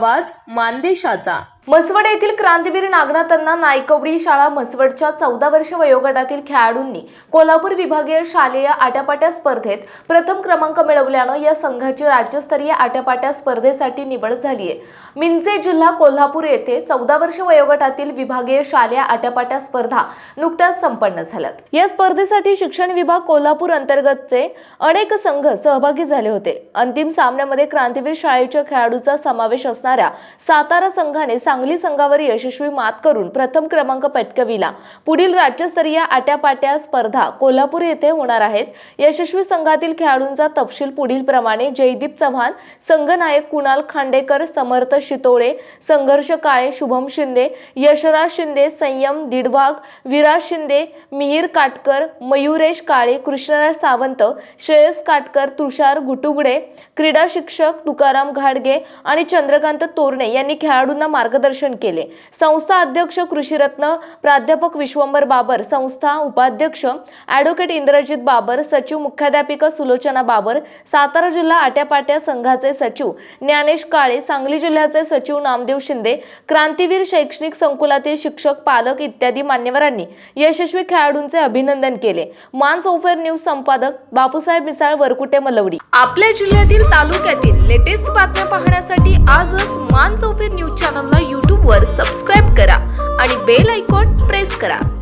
आवाज मानदेशाचा. म्हसवड येथील क्रांतीवीर नागनाथांना नायकवडी शाळा मसवडच्या चौदा वर्ष वयोगटातील खेळाडूंनी कोल्हापूर विभागीय शालेय आट्यापाट्या स्पर्धेत प्रथम क्रमांक मिळवल्यानं या संघाची राज्यस्तरीय आट्यापाट्या स्पर्धेसाठी निवड झाली आहे. मिंचे जिल्हा कोल्हापूर येथे चौदा वर्ष वयोगटातील विभागीय शालेय आट्यापाट्या स्पर्धा नुकत्याच संपन्न झाल्यात. या स्पर्धेसाठी शिक्षण विभाग कोल्हापूर अंतर्गतचे अनेक संघ सहभागी झाले होते. अंतिम सामन्यामध्ये क्रांतीवीर शाळेच्या खेळाडूचा समावेश असणाऱ्या सातारा संघाने सांगली संघावर यशस्वी मात करून प्रथम क्रमांक पटकविला. पुढील राज्यस्तरीय आट्यापाट्या स्पर्धा कोल्हापूर येथे होणार आहेत. यशस्वी संघातील खेळाडूंचा तपशील पुढील प्रमाणे. जयदीप चव्हाण संघनायक कुणाल खांडेकर समर्थ शितोळे संघर्ष काळे शुभम शिंदे यशराज शिंदे संयम दिडवाग विराज शिंदे मिहीर काटकर मयुरेश काळे कृष्णराज सावंत श्रेयस काटकर तुषार गुटुगडे क्रीडा शिक्षक तुकाराम घाडगे आणि चंद्रकांत तोरणे यांनी खेळाडूंना मार्ग मार्गदर्शन केले. संस्था अध्यक्ष कृषीरत्न प्राध्यापक विश्वंभर बाबर संस्था उपाध्यक्ष ॲडव्होकेट इंद्रजित बाबर सचिव मुख्याध्यापिका सुलोचना बाबर सातारा जिल्हा आट्यापाट्या संघाचे सचिव ज्ञानेश काळे सांगली जिल्ह्याचे सचिव नामदेव शिंदे क्रांतीवीर शैक्षणिक संकुलातील शिक्षक पालक इत्यादी मान्यवरांनी यशस्वी खेळाडूंचे अभिनंदन केले. मान चौफेर न्यूज संपादक बापूसाहेब मिसाळ वरकुटे मलवडी. आपल्या जिल्ह्यातील तालुक्यातील लेटेस्ट बातम्या पाहण्यासाठी आजच मान चौफेर न्यूज चॅनलला बेल आयकॉन प्रेस करा.